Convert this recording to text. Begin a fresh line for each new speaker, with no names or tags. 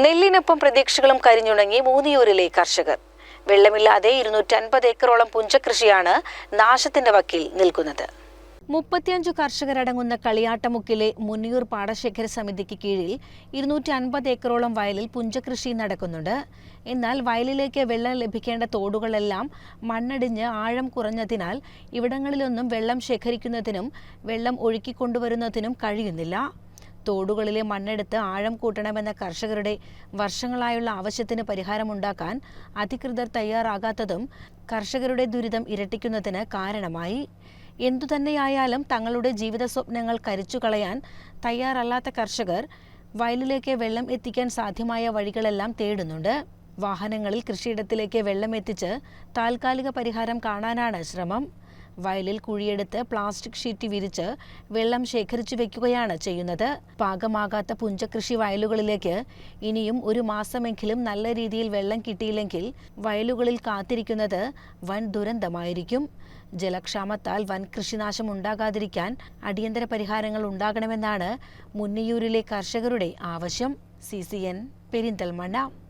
നെല്ലിനൊപ്പം പ്രതീക്ഷകളും കരിഞ്ഞുണങ്ങി മൂന്നിയൂരിലെ കർഷകർ. വെള്ളമില്ലാതെ ഇരുന്നൂറ്റൻപത് ഏക്കറോളം പുഞ്ചകൃഷിയാണ് നാശത്തിന്റെ വക്കിൽ നിൽക്കുന്നത്. മുപ്പത്തിയഞ്ചു കർഷകരടങ്ങുന്ന കളിയാട്ടമുക്കിലെ മുന്നിയൂർ പാടശേഖര സമിതിക്ക് കീഴിൽ ഇരുന്നൂറ്റി അൻപത് ഏക്കറോളം വയലിൽ പുഞ്ചകൃഷി നടക്കുന്നുണ്ട്. എന്നാൽ വയലിലേക്ക് വെള്ളം ലഭിക്കേണ്ട തോടുകളെല്ലാം മണ്ണടിഞ്ഞ് ആഴം കുറഞ്ഞതിനാൽ ഇവിടങ്ങളിലൊന്നും വെള്ളം ശേഖരിക്കുന്നതിനും വെള്ളം ഒഴുക്കിക്കൊണ്ടുവരുന്നതിനും കഴിയുന്നില്ല. തോടുകളിലെ മണ്ണെടുത്ത് ആഴം കൂട്ടണമെന്ന കർഷകരുടെ വർഷങ്ങളായുള്ള ആവശ്യത്തിന് പരിഹാരമുണ്ടാക്കാൻ അധികൃതർ തയ്യാറാകാത്തതും കർഷകരുടെ ദുരിതം ഇരട്ടിക്കുന്നതിന് കാരണമായി. എന്തുതന്നെയായാലും തങ്ങളുടെ ജീവിത സ്വപ്നങ്ങൾ കരിച്ചു കളയാൻ തയ്യാറല്ലാത്ത കർഷകർ വയലിലേക്ക് വെള്ളം എത്തിക്കാൻ സാധ്യമായ വഴികളെല്ലാം തേടുന്നുണ്ട്. വാഹനങ്ങളിൽ കൃഷിയിടത്തിലേക്ക് വെള്ളം എത്തിച്ച് താൽക്കാലിക പരിഹാരം കാണാനാണ് ശ്രമം. വയലിൽ കുഴിയെടുത്ത് പ്ലാസ്റ്റിക് ഷീറ്റ് വിരിച്ച് വെള്ളം ശേഖരിച്ചു വെക്കുകയാണ് ചെയ്യുന്നത്. പാകമാകാത്ത പുഞ്ചകൃഷി വയലുകളിലേക്ക് ഇനിയും ഒരു മാസമെങ്കിലും നല്ല രീതിയിൽ വെള്ളം കിട്ടിയില്ലെങ്കിൽ വയലുകളിൽ കാത്തിരിക്കുന്നത് വൻ ദുരന്തമായിരിക്കും. ജലക്ഷാമത്താൽ വൻ കൃഷിനാശം ഉണ്ടാകാതിരിക്കാൻ അടിയന്തര പരിഹാരങ്ങൾ ഉണ്ടാകണമെന്നാണ് മുന്നിയൂരിലെ കർഷകരുടെ ആവശ്യം. C C N Perinthalmanna.